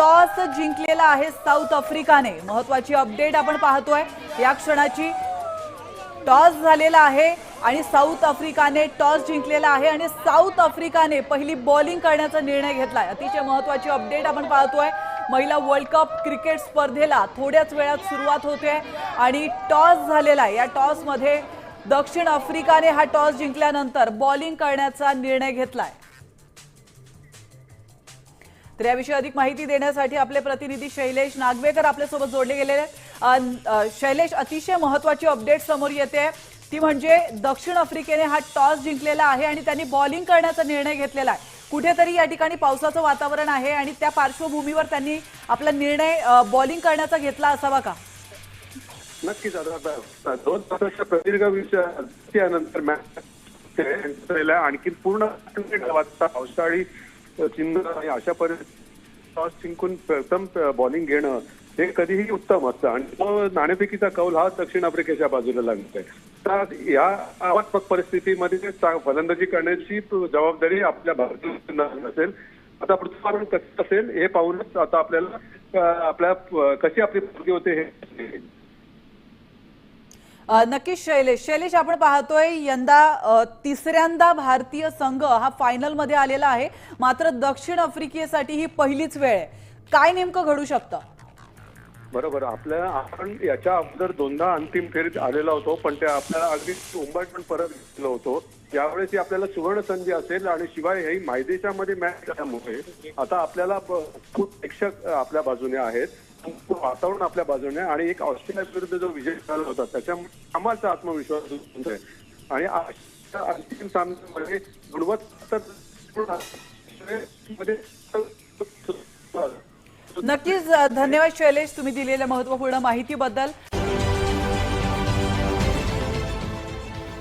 Toss जिंकलेला आहे south आफ्रिकाने. महत्वाची अपडेट आपण पाहतोय. या क्षणाची टॉस झालेला आहे आणि साऊथ आफ्रिकाने टॉस जिंकलेला आहे आणि साऊथ आफ्रिकाने पहिली बॉलिंग करण्याचा निर्णय घेतलाय. अतिशय महत्वाची अपडेट आपण पाहतोय. महिला वर्ल्ड कप क्रिकेट स्पर्धेला थोड्याच वेळात सुरुवात होते आणि टॉस झालेला आहे. या टॉसमध्ये दक्षिण आफ्रिकाने हा टॉस जिंकल्यानंतर बॉलिंग करण्याचा निर्णय घेतलाय. तर याविषयी अधिक माहिती देण्यासाठी आपले प्रतिनिधी शैलेश नागवेकर आपल्यासोबत जोडले गेलेले आहेत. शैलेश अतिशय महत्वाची अपडेट समोर येते. ती म्हणजे दक्षिण आफ्रिकेने हा टॉस जिंकलेला आहे आणि त्यांनी बॉलिंग करण्याचा निर्णय घेतलेला आहे. कुठेतरी या ठिकाणी पावसाचं वातावरण आहे आणि त्या पार्श्वभूमीवर त्यांनी आपला निर्णय बॉलिंग करण्याचा घेतला असावा का? नक्कीच. आता दोन तासाच्या प्रदीर्घ विषयानंतर मॅच आणखी पूर्ण पावसाळी चिन्ह आणि अशा परिस्थितीत टॉस जिंकून प्रथम बॉलिंग घेणं हे कधीही उत्तम असतं. आणि तो नाणेफेकीचा कौल हा दक्षिण आफ्रिकेच्या बाजूला लागतोय. तर या आव्हात्मक परिस्थितीमध्ये फलंदाजी करण्याची जबाबदारी आपल्या भारतीय असेल. आता पृथ्वीवरून कसं असेल हे पाहूनच आता आपल्याला आपल्या कशी आपली होते हे नक्कीच शैलेश. शैलेश आपण पाहतोय यंदा तिसऱ्यांदा भारतीय संघ हा फायनलमध्ये आलेला आहे. मात्र दक्षिण आफ्रिकेसाठी ही पहिलीच वेळ आहे. काय नेमकं घडू शकतं? बरोबर. आपल्या आपण याच्या अगोदर दोनदा अंतिम फेरीत आलेला होतो पण ते आपल्याला अगदी उंबट पण परत घेतलं होतो. यावेळेस ही आपल्याला सुवर्ण संधी असेल आणि शिवाय ही मायदेशामध्ये मॅच झाल्यामुळे आता आपल्याला खूप प्रेक्षक आपल्या बाजूने आहेत. वातावरण आपल्या बाजूने आणि एक ऑस्ट्रेलिया विरुद्ध जो विजय झाला होता त्याच्यामुळे आम्हाला आत्मविश्वास आहे आणि अंतिम सामन्यामध्ये गुणवत्ता मध्ये नक्कीच धन्यवाद शैलेश तुम्ही दिलेल्या महत्त्वपूर्ण माहितीबद्दल.